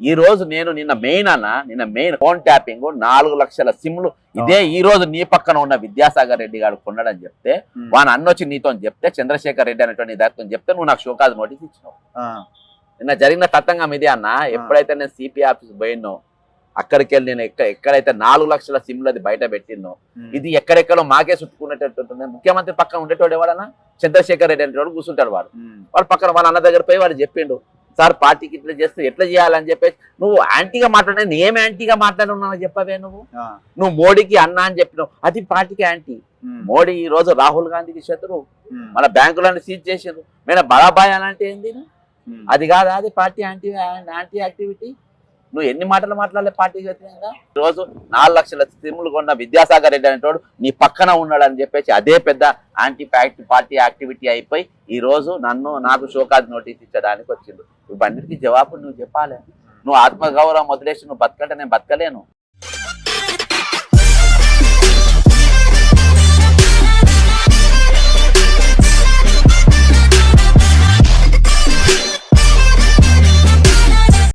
ఈ రోజు నేను నిన్న మెయిన్ అన్న నిన్న మెయిన్ ఫోన్ ట్యాపింగ్ నాలుగు లక్షల సిమ్లు ఇదే ఈ రోజు నీ పక్కన ఉన్న విద్యాసాగర్ రెడ్డి గారు కొన్నాడని చెప్తే వాని అన్నొచ్చి నీతో చెప్తే చంద్రశేఖర్ రెడ్డి అనేటువంటి దాంతో చెప్తే నువ్వు నాకు షోకాజ్ నోటీస్ ఇచ్చినావు. నిన్న జరిగిన తతంగం ఇదే అన్న. ఎప్పుడైతే నేను సిపి ఆఫీస్ పోయినో అక్కడికి వెళ్ళి నేను ఎక్క- ఎక్కడైతే నాలుగు లక్షల సిమ్లు అది బయట పెట్టినో ఇది ఎక్కడెక్కడో మాకే చుట్టుకునేటట్టు. ముఖ్యమంత్రి పక్కన ఉండేటోడు ఎవడన్నా? చంద్రశేఖర్ రెడ్డి అనేటోడు కూర్చుంటాడు వాడు. వాడు పక్కన వాళ్ళ అన్న దగ్గర పోయి వాడు చెప్పిండు సార్ పార్టీకి ఇట్లా చేస్తే ఎట్లా చేయాలని చెప్పేసి నువ్వు యాంటీగా మాట్లాడే ఏం యాంటీగా మాట్లాడున్నావు చెప్పవే నువ్వు? నువ్వు మోడీకి అన్న అని చెప్పినావు. అది పార్టీకి యాంటీ. మోడీ ఈ రోజు రాహుల్ గాంధీకి శత్రువు ఉమ్, మన బ్యాంకులను సీజ్ చేసిండ్రు. మేము బడాబాయ్ అని అంటే ఏంది అది కాదా అది పార్టీ యాంటీ యాంటీ యాక్టివిటీ. నువ్వు ఎన్ని మాటలు మాట్లాడలే పార్టీకి వ్యతిరేకంగా రోజు నాలుగు లక్షల సిమ్లు కొన్న విద్యాసాగర్ రెడ్డి అనేటోడు నీ పక్కన ఉన్నాడు అని చెప్పేసి అదే పెద్ద యాంటీ పార్టీ యాక్టివిటీ అయిపోయి ఈ రోజు నన్ను నాకు షోకాజ్ నోటీస్ ఇచ్చడానికి వచ్చిండు. ఇవన్నిటికీ జవాబు నువ్వు చెప్పాలి. నువ్వు ఆత్మగౌరవం వదిలేసి నువ్వు బతకంటే నేను బతకలేను.